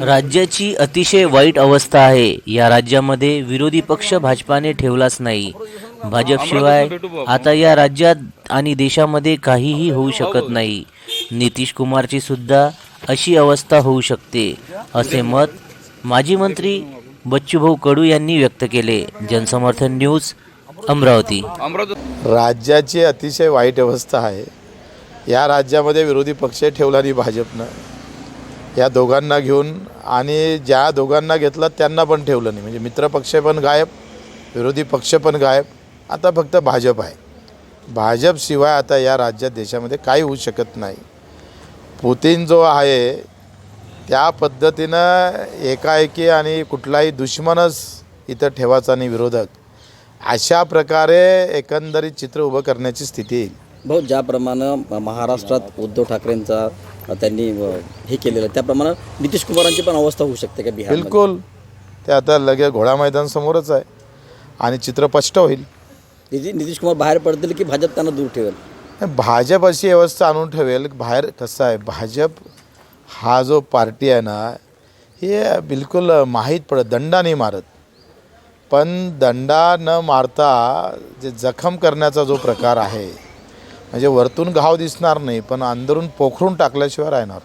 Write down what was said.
राज्याची अतिशय वाईट अवस्था आहे. या राज्यामध्ये विरोधी पक्ष भाजपाने ठेवलाच नाही. भाजपशिवाय आता या राज्यात आणि देशामध्ये काहीही होऊ शकत नाही. नितीश कुमारची सुद्धा अशी अवस्था होऊ शकते असे मत माजी मंत्री बच्चूभाऊ कडू यांनी व्यक्त केले. जनसमर्थन न्यूज अमरावती. राज्याची अतिशय वाईट अवस्था आहे. या राज्यामध्ये विरोधी पक्ष ठेवला नाही भाजपनं. या दोघांना घेऊन आणि ज्या दोघांना घेतलं त्यांना पण ठेवलं नाही. म्हणजे मित्रपक्ष पण गायब विरोधी पक्ष पण गायब. आता फक्त भाजप आहे. भाजपशिवाय आता या राज्यात देशामध्ये काही होऊ शकत नाही. पुतीन जो आहे त्या पद्धतीनं एकाएकी आणि कुठलाही दुश्मनच इथं ठेवायचा आणि विरोधक. अशा प्रकारे एकंदरीत चित्र उभं करण्याची स्थिती येईल. भाऊ ज्याप्रमाणे महाराष्ट्रात उद्धव ठाकरेंचा त्यांनी हे केलेलं. त्याप्रमाणे नितीश कुमारांची पण अवस्था होऊ शकते का बिहार बिलकुल. ते आता लगेच घोडा मैदान समोरच आहे. आणि चित्र स्पष्ट होईल. नितीश कुमार बाहेर पडतील की भाजप त्यांना दूर ठेवेल? भाजप अशी व्यवस्था आणून ठेवेल. बाहेर कसं आहे भाजप हा जो पार्टी आहे ना हे बिलकुल माहीत पडत दंडा नाही मारत. पण दंडा न मारता जे जखम करण्याचा जो प्रकार आहे म्हणजे वरतून घाव दिसणार नाही पण अंदरून पोखरून टाकल्याशिवाय राहणार